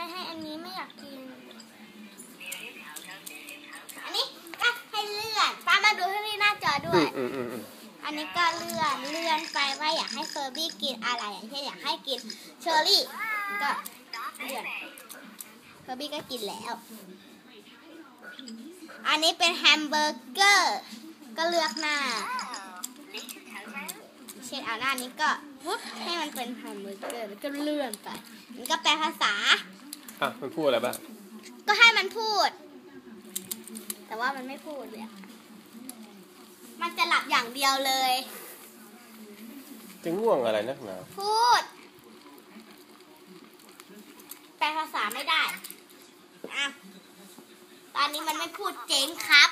ไม่ให้อันนี้ไม่อยากกิน อันนี้ก็ให้เลื่อนป้ามาดูที่หน้าจอด้วอืยมอืมอืมอืมอันนี้ก็เลื่อนเลื่อนไปว่าอยากให้เฟอร์บี้กินอะไรอย่างเช่นอยากให้กินเชอร์รี่ก็เลื่อนเฟอร์บี้ก็กินแล้ว อันนี้เป็นแฮมเบอร์เกอร์ ก็เลือกหน้า เช่นเอาหน้านี้ก็ปุ๊บให้มันเป็นแฮมเบอร์เกอร์แล้วก็เลื่อนไปมันก็แปลภาษา อะมันพูดอะไรบ้างก็ให้มันพูด แต่ว่ามันไม่พูดเลยอะมันจะหลับอย่างเดียวเลย จะง่วงอะไรนักหนาพูด แปลภาษาไม่ได้อะตอนนี้มันไม่พูดเจ๊งครับ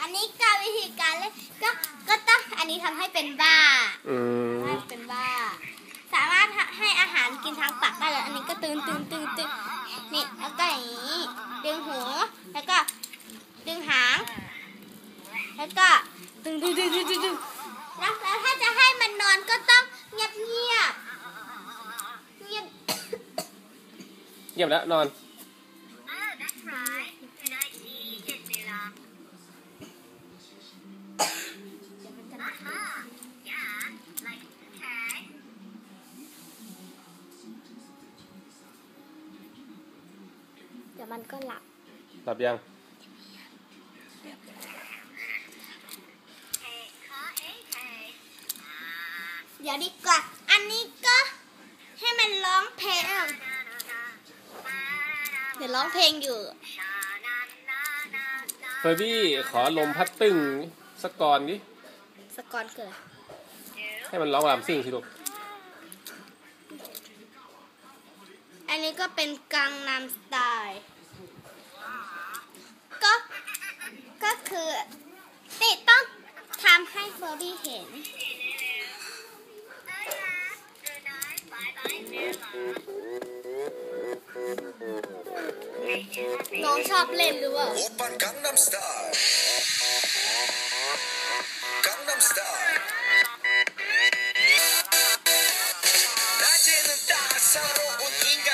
อันนี้ก็วิธีการเล่นก็ก็ต้องอันนี้ทำให้เป็นบ้า อืม ให้เป็นบ้า สามารถให้อาหารกิน ทางปากได้เลยอันนี้ก็ตึงตึงตึงตึงนี่แล้วก็อย่างนี้ ดึงหูแล้วก็ดึงหาง แล้วก็ตึงตึงตึงตึงตึงแล้วถ้าจะให้มันนอนก็ต้องเงียบเงียบเงียบเงียบแล้วนอน ดี๋ยวมันก็หลับ หลับยัง เดี๋ยวดีกว่า อันนี้ก็ให้มันร้องเพลง เดี๋ยวร้องเพลงอยู่ เฟอร์บี้ขอลมพัดตึ้งสักกอนดิสกอนเกิด ให้มันร้องรำซิ่งสิลูก อันนี้ก็เป็นกังนำสไตล์ ก็ ก็คือติต้องทำให้เฟอร์บี้เห็น น้องชอบเล่นหรือเปล่า 오빤 강남 스타일 강남 스타일 낮에는 따사로운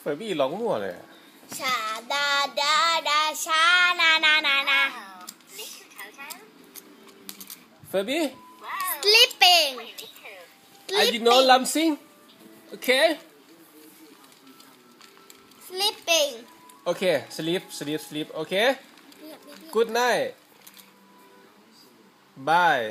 เฟอร์บี้ร้องมั่วเลยอะชาดาดาดาชานานานานาเฟอร์บี้ sleeping are you know ลำซิ่งโอเค sleeping โอเค sleep sleep sleep โอเค good night bye